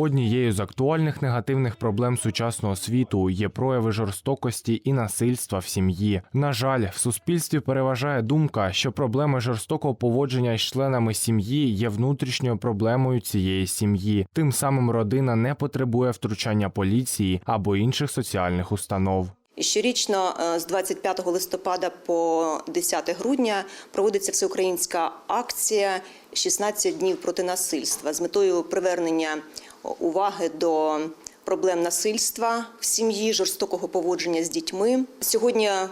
Однією з актуальних негативних проблем сучасного світу є прояви жорстокості і насильства в сім'ї. На жаль, в суспільстві переважає думка, що проблеми жорстокого поводження із членами сім'ї є внутрішньою проблемою цієї сім'ї. Тим самим родина не потребує втручання поліції або інших соціальних установ. Щорічно е, з 25 листопада по 10 грудня проводиться всеукраїнська акція «16 днів проти насильства з метою привернення уваги до проблем насильства в сім'ї, жорстокого поводження з дітьми. Сьогодні е,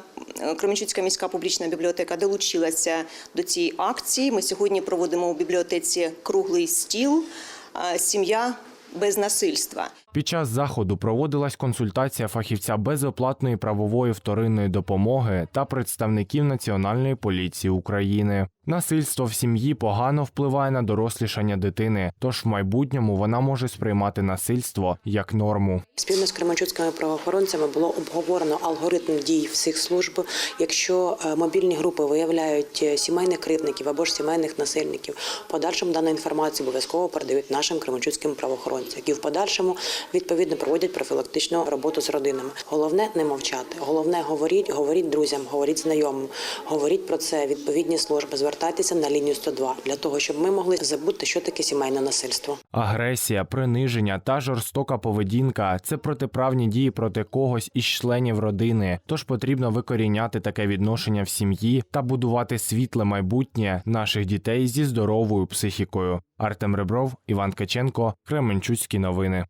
Кременчуцька міська публічна бібліотека долучилася до цієї акції. Ми сьогодні проводимо у бібліотеці круглий стіл е, Сім'я без насильства. Під час заходу проводилась консультація фахівця безоплатної правової вторинної допомоги та представників Національної поліції України. Насильство в сім'ї погано впливає на дорослішання дитини, тож в майбутньому вона може сприймати насильство як норму. Спільно з кременчуцькими правоохоронцями було обговорено алгоритм дій всіх служб. Якщо е, мобільні групи виявляють е, сімейних кривдників або ж сімейних насильників, подальшому дану інформацію обов'язково передають нашим кременчуцьким правоохоронцям, які в подальшому відповідно проводять профілактичну роботу з родинами. Головне не мовчати. Головне говоріть, говоріть друзям, говоріть знайомим, говоріть про це відповідні служби. Звертайтеся на лінію 102 для того, щоб ми могли забути, що таке сімейне насильство. Агресія, приниження та жорстока поведінка це протиправні дії проти когось із членів родини. Тож потрібно викоріняти таке відношення в сім'ї та будувати світле майбутнє наших дітей зі здоровою психікою. Артем Ребров, Іван Каченко, Кременчуцькі новини.